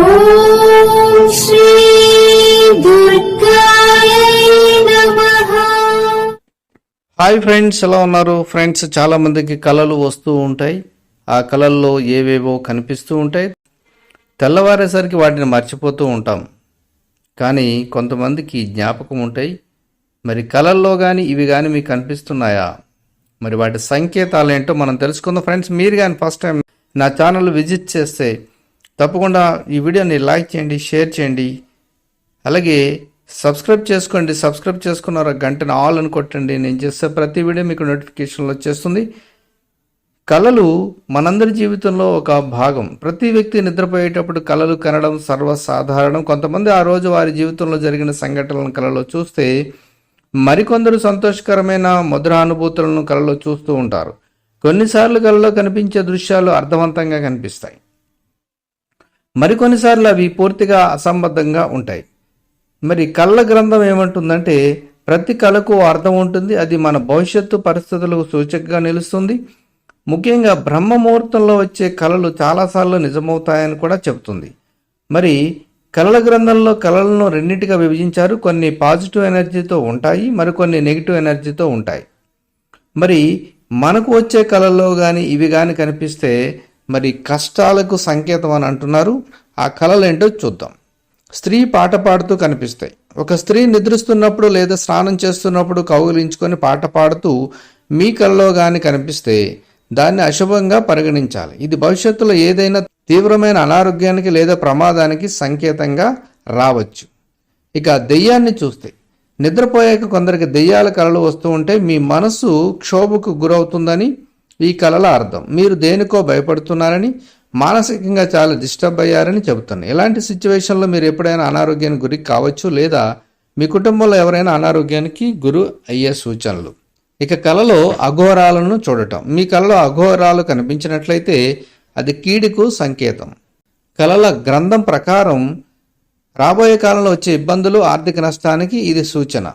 Hi friends ఎలా ఉన్నారు? Friends చాలా మందికి కళలు వస్తూ ఉంటాయి. ఆ కళల్లో ఏవేవో కనిపిస్తూ ఉంటాయి. తెల్లవారేసరికి వాటిని మర్చిపోతూ ఉంటాం. కానీ కొంతమందికి జ్ఞాపకం ఉంటాయి. మరి కళల్లో కానీ ఇవి కానీ మీకు కనిపిస్తున్నాయా? మరి వాటి సంకేతాలు ఏంటో మనం తెలుసుకుందాం. ఫ్రెండ్స్ మీరు కానీ ఫస్ట్ టైం నా ఛానల్ విజిట్ చేస్తే తప్పకుండా ఈ వీడియోని లైక్ చేయండి షేర్ చేయండి. అలాగే సబ్స్క్రైబ్ చేసుకోండి. సబ్స్క్రైబ్ చేసుకున్నారా గంటను ఆల్ అని కొట్టండి. నేను చేసే ప్రతి వీడియో మీకు నోటిఫికేషన్లో వచ్చేస్తుంది. కళలు మనందరి జీవితంలో ఒక భాగం. ప్రతి వ్యక్తి నిద్రపోయేటప్పుడు కళలు కనడం సర్వసాధారణం. కొంతమంది ఆ రోజు వారి జీవితంలో జరిగిన సంఘటనలను కళలో చూస్తే మరికొందరు సంతోషకరమైన మధుర అనుభూతులను కళలో చూస్తూ ఉంటారు. కొన్నిసార్లు కళలో కనిపించే దృశ్యాలు అర్థవంతంగా కనిపిస్తాయి. మరికొన్నిసార్లు అవి పూర్తిగా అసంబద్ధంగా ఉంటాయి. మరి కళ్ళ గ్రంథం ఏమంటుందంటే ప్రతి కళకు అర్థం ఉంటుంది అది మన భవిష్యత్తు పరిస్థితులకు సూచకగా నిలుస్తుంది. ముఖ్యంగా బ్రహ్మ ముహూర్తంలో వచ్చే కళలు చాలాసార్లు నిజమవుతాయని కూడా చెబుతుంది. మరి కళల గ్రంథంలో కళలను రెండింటిగా విభజించారు. కొన్ని పాజిటివ్ ఎనర్జీతో ఉంటాయి మరికొన్ని నెగిటివ్ ఎనర్జీతో ఉంటాయి. మరి మనకు వచ్చే కళల్లో కానీ ఇవి కానీ కనిపిస్తే మరి కష్టాలకు సంకేతం అని అంటున్నారు. ఆ కళలు ఏంటో చూద్దాం. స్త్రీ పాట పాడుతూ కనిపిస్తాయి. ఒక స్త్రీ నిద్రిస్తున్నప్పుడు లేదా స్నానం చేస్తున్నప్పుడు కౌగిలించుకొని పాట పాడుతూ మీ కళలో కానీ కనిపిస్తే దాన్ని అశుభంగా పరిగణించాలి. ఇది భవిష్యత్తులో ఏదైనా తీవ్రమైన అనారోగ్యానికి లేదా ప్రమాదానికి సంకేతంగా రావచ్చు. ఇక దెయ్యాన్ని చూస్తే నిద్రపోయాక కొందరికి దెయ్యాల కళలు వస్తూ ఉంటే మీ మనసు క్షోభకు గురవుతుందని ఈ కళల అర్థం. మీరు దేనికో భయపడుతున్నారని మానసికంగా చాలా డిస్టర్బ్ అయ్యారని చెబుతున్నాను ఇలాంటి సిచ్యువేషన్లో మీరు ఎప్పుడైనా అనారోగ్యానికి గురి కావచ్చు లేదా మీ కుటుంబంలో ఎవరైనా అనారోగ్యానికి గురి అయ్యే సూచనలు. ఇక కళలో అఘోరాలను చూడటం. మీ కళలో అఘోరాలు కనిపించినట్లయితే అది కీడుకు సంకేతం. కళల గ్రంథం ప్రకారం రాబోయే కాలంలో వచ్చే ఇబ్బందులు ఆర్థిక నష్టానికి ఇది సూచన.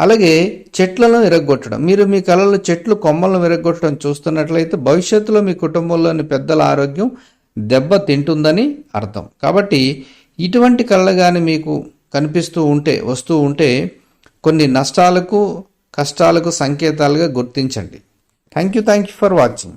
అలాగే చెట్లను విరగొట్టడం మీరు మీ కళలో చెట్లు కొమ్మలను విరగొట్టడం చూస్తున్నట్లయితే భవిష్యత్తులో మీ కుటుంబంలోని పెద్దల ఆరోగ్యం దెబ్బ తింటుందని అర్థం. కాబట్టి ఇటువంటి కళలు కానీ మీకు కనిపిస్తూ ఉంటే వస్తూ ఉంటే కొన్ని నష్టాలకు కష్టాలకు సంకేతాలుగా గుర్తించండి. Thank you thank you for watching.